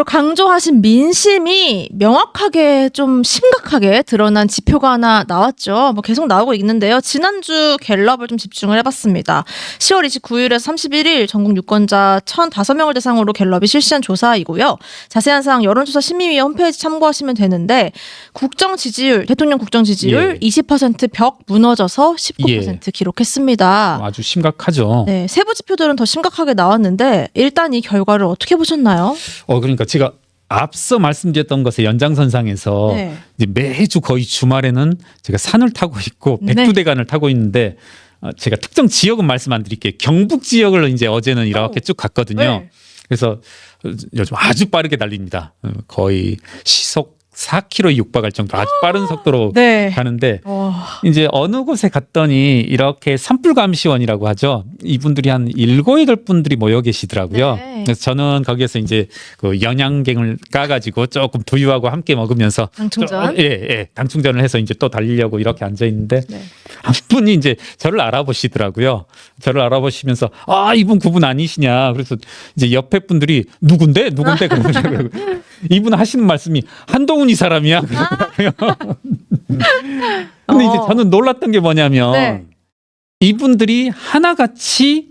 그리고 강조하신 민심이 명확하게 좀 심각하게 드러난 지표가 하나 나왔죠. 뭐 계속 나오고 있는데요. 지난주 갤럽을 좀 집중을 해봤습니다. 10월 29일에서 31일 전국 유권자 1,005명을 대상으로 갤럽이 실시한 조사이고요. 자세한 사항 여론조사 심의위원 홈페이지 참고하시면 되는데 국정 지지율, 대통령 국정 지지율 예. 20%벽 무너져서 19% 기록했습니다. 아주 심각하죠. 네, 세부 지표들은 더 심각하게 나왔는데 일단 이 결과를 어떻게 보셨나요? 어 그러니까 제가 앞서 말씀드렸던 것의 연장선상에서 네. 이제 매주 거의 주말에는 제가 산을 타고 있고 네. 백두대간을 타고 있는데 어, 제가 특정 지역은 말씀 안 드릴게요. 경북 지역을 이제 어제는 이렇게 쭉 갔거든요. 네. 그래서 요즘 아주 빠르게 달립니다. 어, 거의 시속 4km에 육박할 정도로 아주 빠른 속도로 네. 가는데 어, 이제 어느 곳에 갔더니 이렇게 산불 감시원이라고 하죠. 이분들이 한 일곱 여덟 분들이 모여 계시더라고요. 네. 그래서 저는 거기에서 이제 그 영양갱을 까가지고 조금 두유하고 함께 먹으면서 당충전. 좀, 예, 예, 당충전을 해서 이제 또 달리려고 이렇게 앉아 있는데 네. 한 분이 이제 저를 알아보시더라고요. 저를 알아보시면서 아 이분 그분 아니시냐. 그래서 이제 옆에 분들이 누군데 누군데 그러더라고요. 이분 하시는 말씀이 한동훈 이 사람이야. 그러더라고요. 근데 이제 어. 저는 놀랐던 게 뭐냐면 네. 이분들이 하나같이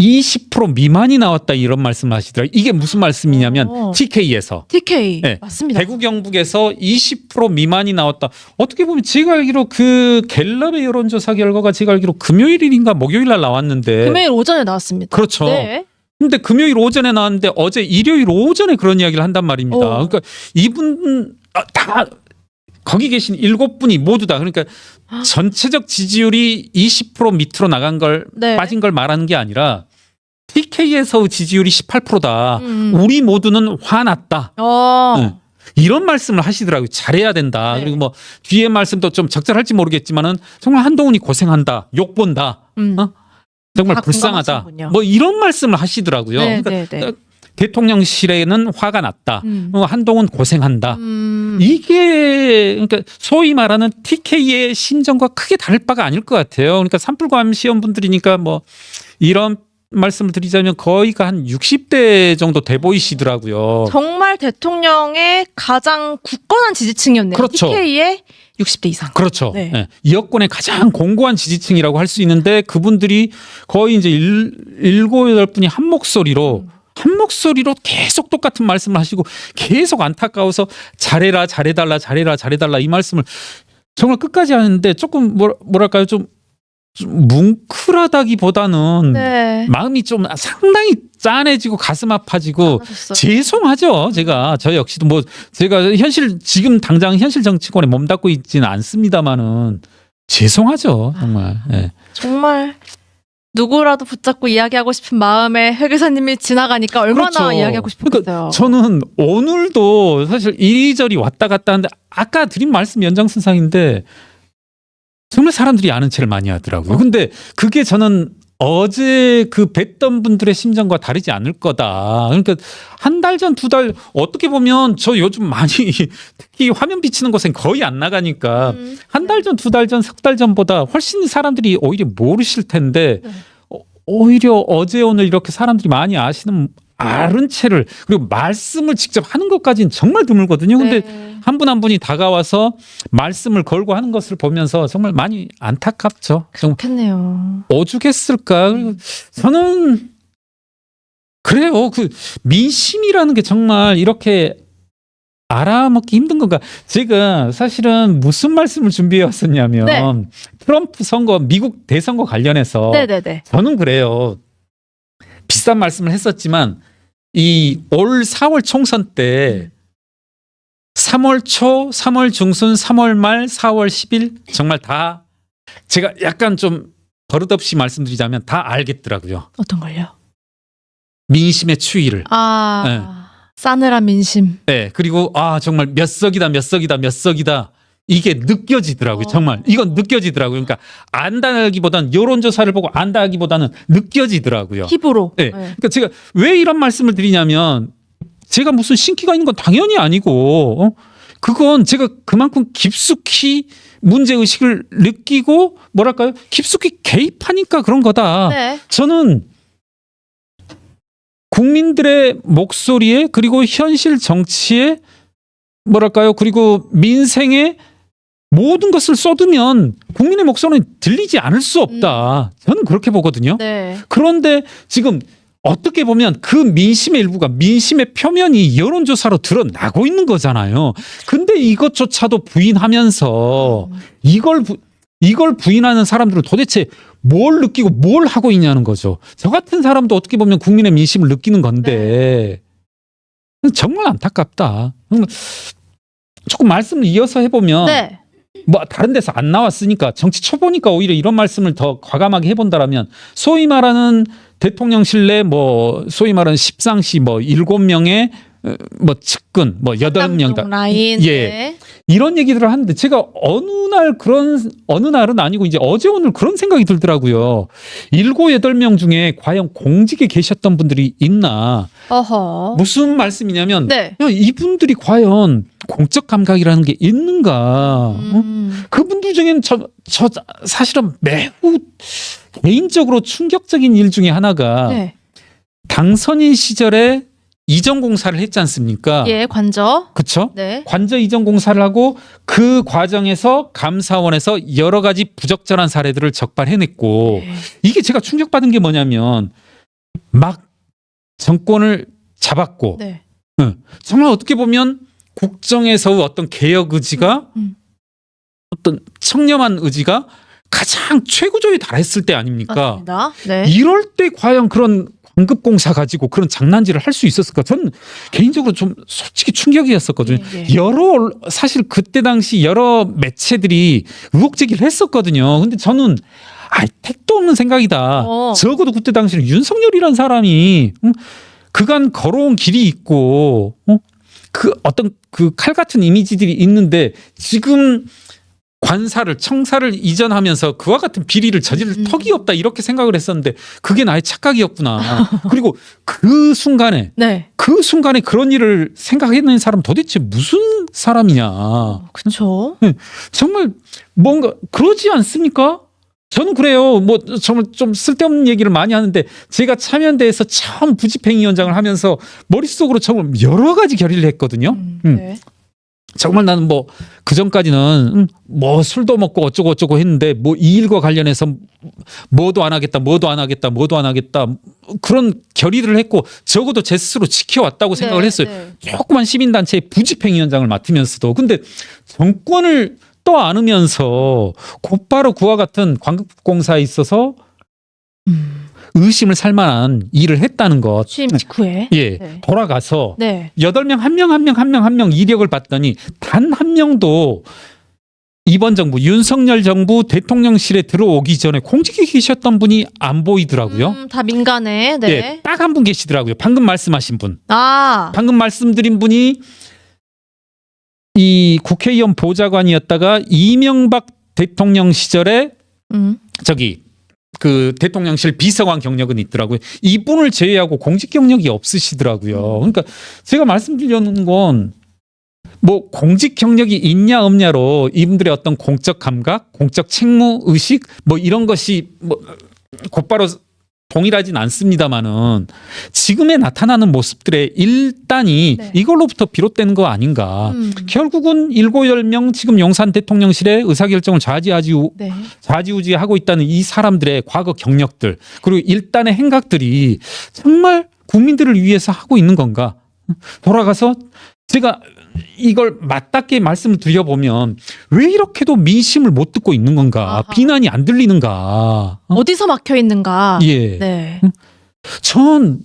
20% 미만이 나왔다 이런 말씀을 하시더라고요. 이게 무슨 말씀이냐면 어. TK에서 TK 네. 맞습니다. 대구 경북에서 20% 미만이 나왔다. 어떻게 보면 제가 알기로 그 갤럽의 여론조사 결과가 제가 알기로 금요일인가 목요일 날 나왔는데 금요일 오전에 나왔습니다. 그렇죠. 네. 근데 금요일 오전에 나왔는데 어제 일요일 오전에 그런 이야기를 한단 말입니다. 어. 그러니까 이분 아, 다 거기 계신 일곱 분이 모두 다 그러니까 전체적 지지율이 20% 밑으로 나간 걸 네. 빠진 걸 말하는 게 아니라 TK에서 지지율이 18%다. 음. 우리 모두는 화났다. 어. 네. 이런 말씀을 하시더라고요. 잘해야 된다. 네. 그리고 뭐 뒤에 말씀도 좀 적절할지 모르겠지만은 정말 한동훈이 고생한다. 욕 본다. 음. 어? 정말 다 불쌍하다. 공감하시는군요. 뭐 이런 말씀을 하시더라고요. 네, 그러니까 네, 네. 대통령실에는 화가 났다. 음. 어, 한동훈 고생한다. 음. 이게 그러니까 소위 말하는 TK의 심정과 크게 다를 바가 아닐 것 같아요. 그러니까 산불감 시험 분들이니까 뭐 이런 말씀을 드리자면 거의가 한 60대 정도 돼 보이시더라고요. 정말 대통령의 가장 굳건한 지지층이었네요. 그렇죠. TK의 60대 이상. 그렇죠. 네. 예. 이 여권의 가장 공고한 지지층이라고 할 수 있는데 그분들이 거의 이제 일, 일곱 여덟 분이 한 목소리로 음. 한 목소리로 계속 똑같은 말씀을 하시고 계속 안타까워서 잘해라 잘해달라 잘해라 잘해달라 이 말씀을 정말 끝까지 하는데 조금 뭐, 뭐랄까요 좀, 좀 뭉클하다기보다는 네. 마음이 좀 상당히 짠해지고 가슴 아파지고 잘하셨어요. 죄송하죠. 제가 저 역시도 뭐 제가 현실 지금 당장 현실 정치권에 몸담고 있지는 않습니다만은 죄송하죠. 정말. 예. 정말 누구라도 붙잡고 이야기하고 싶은 마음에 회계사님이 지나가니까 얼마나 그렇죠. 이야기하고 싶었겠어요. 그러니까 저는 오늘도 사실 이리저리 왔다 갔다 하는데 아까 드린 말씀 연장선상인데 정말 사람들이 아는 체를 많이 하더라고요. 근데 그게 저는 어제 그 뵀던 분들의 심정과 다르지 않을 거다. 그러니까 한 달 전, 두 달, 어떻게 보면 저 요즘 많이 특히 화면 비치는 곳엔 거의 안 나가니까 음. 한 달 전, 두 달 전, 석 달 전보다 훨씬 사람들이 오히려 모르실 텐데 네. 어, 오히려 어제 오늘 이렇게 사람들이 많이 아시는 아른 채를 그리고 말씀을 직접 하는 것까지는 정말 드물거든요. 근데 네. 한분 한 분이 다가와서 말씀을 걸고 하는 것을 보면서 정말 많이 안타깝죠. 좀 좋겠네요. 오죽했을까. 저는 그래요. 그 민심이라는 게 정말 이렇게 알아먹기 힘든 건가? 제가 사실은 무슨 말씀을 준비해 왔었냐면 네. 트럼프 선거, 미국 대선거 관련해서 네네네. 저는 그래요. 비싼 말씀을 했었지만 이 올 4월 총선 때 3월 초, 3월 중순, 3월 말, 4월 10일 정말 다 제가 약간 좀 버릇없이 말씀드리자면 다 알겠더라고요. 어떤 걸요? 민심의 추이를. 아 싸늘한 민심. 네. 그리고 아 정말 몇 석이다 몇 석이다 몇 석이다 이게 느껴지더라고요. 어. 정말 이건 느껴지더라고요. 그러니까 안다기보다는 여론조사를 보고 안다기보다는 느껴지더라고요. 피부로. 네. 그러니까 제가 왜 이런 말씀을 드리냐면 제가 무슨 신기가 있는 건 당연히 아니고 어? 그건 제가 그만큼 깊숙이 문제 의식을 느끼고 뭐랄까요 깊숙이 개입하니까 그런 거다. 네. 저는 국민들의 목소리에 그리고 현실 정치에 뭐랄까요? 그리고 민생에 모든 것을 쏟으면 국민의 목소리는 들리지 않을 수 없다. 저는 그렇게 보거든요. 네. 그런데 지금 어떻게 보면 그 민심의 일부가 민심의 표면이 여론조사로 드러나고 있는 거잖아요. 근데 이것조차도 부인하면서 이걸 부, 이걸 부인하는 사람들은 도대체 뭘 느끼고 뭘 하고 있냐는 거죠. 저 같은 사람도 어떻게 보면 국민의 민심을 느끼는 건데 정말 안타깝다. 음, 조금 말씀을 이어서 해보면 네. 뭐 다른 데서 안 나왔으니까 정치 쳐보니까 오히려 이런 말씀을 더 과감하게 해본다라면 소위 말하는 대통령실 내뭐 소위 말하는 십상시 뭐 일곱 명의 어, 뭐 측근 뭐 여덟 라인. 예. 네. 이런 얘기들을 하는데 제가 어느 날 그런 어느 날은 아니고 이제 어제 오늘 그런 생각이 들더라고요. 일곱 여덟 명 중에 과연 공직에 계셨던 분들이 있나? 어허. 무슨 말씀이냐면 네. 야, 이분들이 과연 공적 감각이라는 게 있는가? 어? 음. 그분들 중에는 저, 저 사실은 매우 개인적으로 충격적인 일 중에 하나가 네. 당선인 시절에 이전 공사를 했지 않습니까? 예, 관저. 그쵸? 네. 관저 이전 공사를 하고 그 과정에서 감사원에서 여러 가지 부적절한 사례들을 적발해냈고 네. 이게 제가 충격받은 게 뭐냐면 막 정권을 잡았고 네. 정말 어떻게 보면 국정에서의 어떤 개혁 의지가 음. 어떤 청렴한 의지가 가장 최고조에 달했을 때 아닙니까? 맞습니다. 네. 이럴 때 과연 그런 광급공사 가지고 그런 장난질을 할 수 있었을까? 저는 개인적으로 좀 솔직히 충격이었었거든요. 예, 예. 여러 언- 사실 그때 당시 여러 매체들이 의혹 제기를 했었거든요. 근데 저는 아 택도 없는 생각이다. 어. 적어도 그때 당시는 윤석열이란 사람이 음, 그간 걸어온 길이 있고 어? 그 어떤 그 칼 같은 이미지들이 있는데 지금 관사를 청사를 이전하면서 그와 같은 비리를 저지를 음. 턱이 없다 이렇게 생각을 했었는데 그게 나의 착각이었구나. 그리고 그 순간에 네. 그 순간에 그런 일을 생각했는 사람 도대체 무슨 사람이냐. 어, 그쵸. 정말 뭔가 그러지 않습니까? 저는 그래요. 뭐 정말 좀 쓸데없는 얘기를 많이 하는데 제가 참여연대에서 처음 부집행위원장을 하면서 머릿속으로 정말 여러 가지 결의를 했거든요. 음, 음. 네. 정말 나는 뭐 그 전까지는 음, 뭐 술도 먹고 어쩌고 어쩌고 했는데 뭐 이 일과 관련해서 뭐도 안 하겠다, 뭐도 안 하겠다, 뭐도 안 하겠다 그런 결의를 했고 적어도 제 스스로 지켜왔다고 생각을 네, 했어요. 네. 조그만 시민단체의 부집행위원장을 맡으면서도 근데 정권을 떠안으면서 곧바로 그와 같은 광급공사에 있어서 음. 의심을 살 만한 일을 했다는 것. 취임 직후에. 예. 네. 돌아가서 네. 여덟 명 한 명 한 명 한 명 한 명 이력을 봤더니 단 한 명도 이번 정부 윤석열 정부 대통령실에 들어오기 전에 공직에 계셨던 분이 안 보이더라고요. 음, 다 민간에. 네. 예, 딱 한 분 계시더라고요. 방금 말씀하신 분. 아. 방금 말씀드린 분이 이 국회의원 보좌관이었다가 이명박 대통령 시절에 음. 저기 그 대통령실 비서관 경력은 있더라고요. 이분을 제외하고 공직 경력이 없으시더라고요. 그러니까 제가 말씀드리려는 건 뭐 공직 경력이 있냐 없냐로 이분들의 어떤 공적 감각, 공적 책무 의식 뭐 이런 것이 뭐 곧바로 동일하진 않습니다만은 지금에 나타나는 모습들의 일단이 네. 이걸로부터 비롯되는 거 아닌가. 음. 결국은 일곱 열 명 지금 용산 대통령실의 의사결정을 좌지우지 네. 좌지우지하고 있다는 이 사람들의 과거 경력들 그리고 일단의 행각들이 정말 국민들을 위해서 하고 있는 건가? 돌아가서 제가 이걸 맞닿게 말씀을 드려보면 왜 이렇게도 민심을 못 듣고 있는 건가? 아하. 비난이 안 들리는가? 어? 어디서 막혀 있는가? 예. 네. 전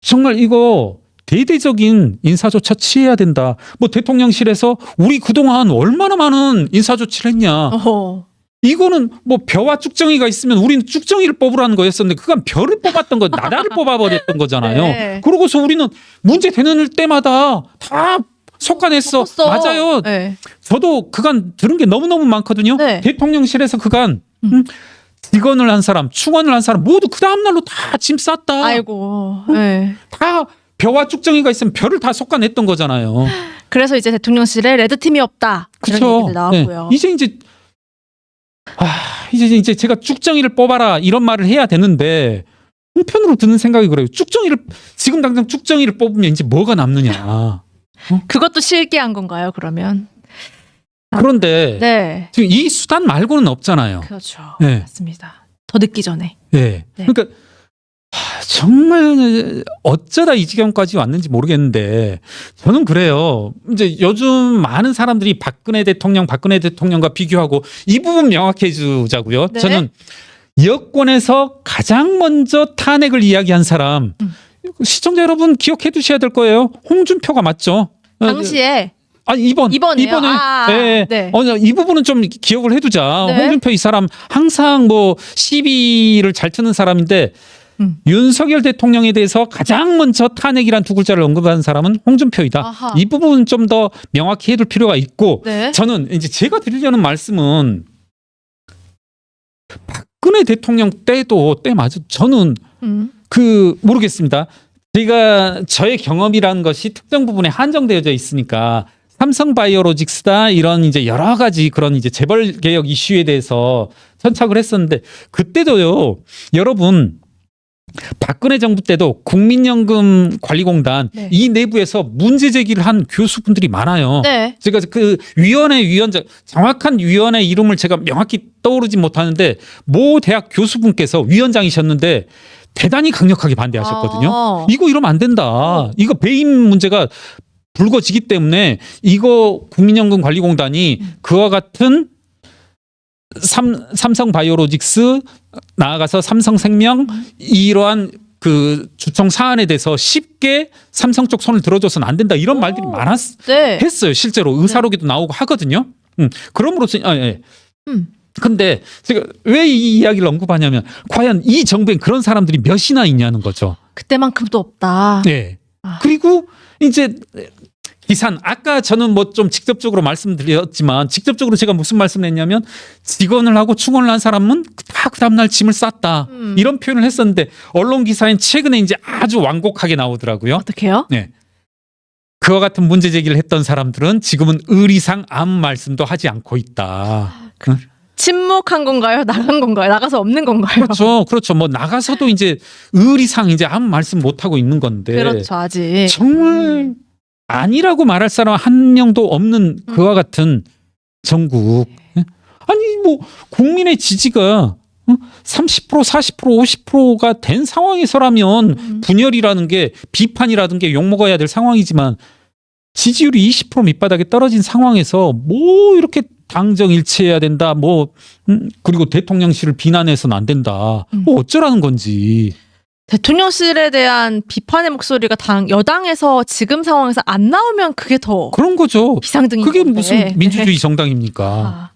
정말 이거 대대적인 인사조차 취해야 된다. 뭐 대통령실에서 우리 그동안 얼마나 많은 인사조치를 했냐. 어허. 이거는 뭐 벼와 쭉정이가 있으면 우리는 쭉정이를 뽑으라는 거였었는데 그건 벼를 뽑았던 거 나라를 뽑아버렸던 거잖아요. 네. 그러고서 우리는 문제 되는 때마다 다 속아냈어. 컸어. 맞아요. 네. 저도 그간 들은 게 너무너무 많거든요. 네. 대통령실에서 그간 음. 음, 직원을 한 사람, 충원을 한 사람 모두 그 다음 날로 다 짐 쌌다. 아이고. 네. 다 벼와 쭉정이가 있으면 벼를 다 속아냈던 거잖아요. 그래서 이제 대통령실에 레드 팀이 없다. 그렇죠. 얘기들 나왔고요. 이제 이제 아 이제 이제 제가 쭉정이를 뽑아라 이런 말을 해야 되는데 한편으로 드는 생각이 그래요. 쭉정이를 지금 당장 쭉정이를 뽑으면 이제 뭐가 남느냐. 그것도 실기한 건가요? 그러면 그런데 네 지금 이 수단 말고는 없잖아요. 그렇죠. 네. 맞습니다. 더 늦기 전에. 예. 네. 그러니까 하, 정말 어쩌다 이 지경까지 왔는지 모르겠는데 저는 그래요. 이제 요즘 많은 사람들이 박근혜 대통령, 박근혜 대통령과 비교하고 이 부분 명확해 주자고요. 네. 저는 여권에서 가장 먼저 탄핵을 이야기한 사람 음. 시청자 여러분 기억해 두셔야 될 거예요. 홍준표가 맞죠? 어, 당시에 아니 이번 이번에요? 이번에 아, 예, 네. 어, 이 부분은 좀 기억을 해두자. 네. 홍준표 이 사람 항상 뭐 시비를 잘 트는 사람인데 음. 윤석열 대통령에 대해서 가장 먼저 탄핵이란 두 글자를 언급한 사람은 홍준표이다. 아하. 이 부분 좀 더 명확히 해둘 필요가 있고 네. 저는 이제 제가 드리려는 말씀은 박근혜 대통령 때도 때 맞아 저는 음. 그 모르겠습니다. 제가 저의 경험이라는 것이 특정 부분에 한정되어져 있으니까 삼성 바이오로직스다 이런 이제 여러 가지 그런 이제 재벌 개혁 이슈에 대해서 선착을 했었는데 그때도요 여러분 박근혜 정부 때도 국민연금 관리공단 네. 이 내부에서 문제 제기를 한 교수분들이 많아요. 네. 제가 그 위원회 위원장 정확한 위원회 이름을 제가 명확히 떠오르지 못하는데 모 대학 교수분께서 위원장이셨는데 대단히 강력하게 반대하셨거든요. 아. 이거 이러면 안 된다. 이거 배임 문제가 불거지기 때문에 이거 국민연금관리공단이 그와 같은 삼, 삼성 바이오로직스 나아가서 삼성생명 이러한 그 주총 사안에 대해서 쉽게 삼성 쪽 손을 들어줘서는 안 된다 이런 오. 말들이 많았 네. 했어요 실제로 의사록에도 나오고 하거든요. 음, 그럼으로써 아, 예. 음. 근데 제가 왜 이 이야기를 언급하냐면 과연 이 정부엔 그런 사람들이 몇이나 있냐는 거죠. 그때만큼도 없다. 네. 아. 그리고 이제 기산 아까 저는 뭐 좀 직접적으로 말씀드렸지만 직접적으로 제가 무슨 말씀을 했냐면 직원을 하고 충원을 한 사람은 다 그 다음날 짐을 쌌다 음. 이런 표현을 했었는데 언론 기사엔 최근에 이제 아주 완곡하게 나오더라고요. 어떻게요? 네. 그와 같은 문제 제기를 했던 사람들은 지금은 의리상 아무 말씀도 하지 않고 있다. 응? 침묵한 건가요? 나간 건가요? 나가서 없는 건가요? 그렇죠, 그렇죠. 뭐 나가서도 이제 의리상 이제 아무 말씀 못 하고 있는 건데 그렇죠, 아직. 정말 아니라고 말할 사람 한 명도 없는 음. 그와 같은 전국. 예? 아니 뭐 국민의 지지가 어? 30% 40% 50%가 된 상황에서라면 음. 분열이라는 게 비판이라든 게 욕먹어야 될 상황이지만 지지율이 20% 밑바닥에 떨어진 상황에서 뭐 이렇게 당정 일치해야 된다 뭐 음, 그리고 대통령실을 비난해서는 안 된다 음. 뭐 어쩌라는 건지 대통령실에 대한 비판의 목소리가 당 여당에서 지금 상황에서 안 나오면 그게 더 그런 거죠 비상등인 그게 건데. 무슨 민주주의 정당입니까 아.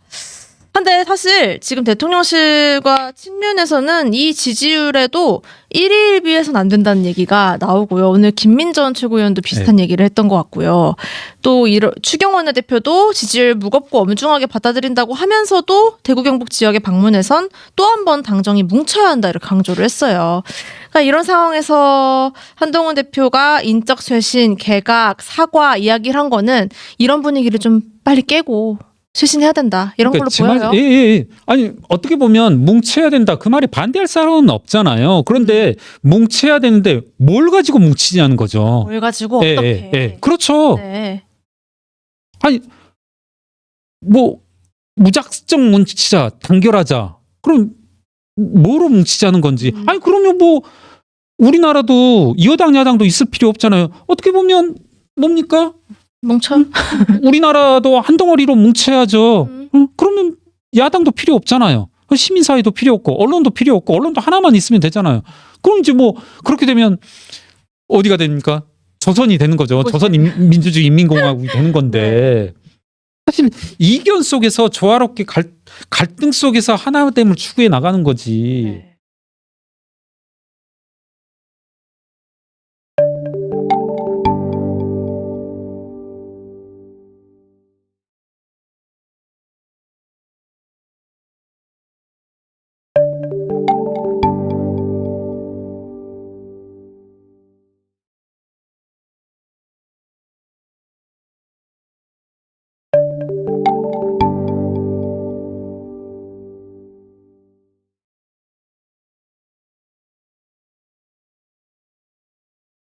근데 사실 지금 대통령실과 측면에서는 이 지지율에도 1위 1비해서는 안 된다는 얘기가 나오고요. 오늘 김민전 최고위원도 비슷한 네. 얘기를 했던 것 같고요. 또 이러, 추경원 원내대표도 지지율 무겁고 엄중하게 받아들인다고 하면서도 대구 경북 지역에 방문해선 또 한 번 당정이 뭉쳐야 한다 이렇게 강조를 했어요. 그러니까 이런 상황에서 한동훈 대표가 인적 쇄신, 개각, 사과 이야기를 한 거는 이런 분위기를 좀 빨리 깨고 쇄신해야 된다 이런 그러니까 제 걸로 말- 보여요. 예, 예, 예. 아니 어떻게 보면 뭉쳐야 된다 그 말에 반대할 사람은 없잖아요. 그런데 뭉쳐야 되는데 뭘 가지고 뭉치냐는 거죠. 뭘 가지고 예, 어떻게? 예, 예. 그렇죠. 네. 뭐 무작정 뭉치자, 단결하자. 그럼 뭐로 뭉치자는 건지. 음. 아니 그러면 뭐 우리나라도 여당 야당도 있을 필요 없잖아요. 어떻게 보면 뭡니까? 뭉쳐. 우리나라도 한 덩어리로 뭉쳐야죠. 음. 응? 그러면 야당도 필요 없잖아요. 시민사회도 필요 없고 언론도 필요 없고 언론도 하나만 있으면 되잖아요. 그럼 이제 뭐 그렇게 되면 어디가 됩니까? 조선이 되는 거죠. 뭐지? 조선 인- 민주주의 인민공화국이 되는 건데 사실 이견 속에서 조화롭게 갈, 갈등 속에서 하나됨을 추구해 나가는 거지. 네.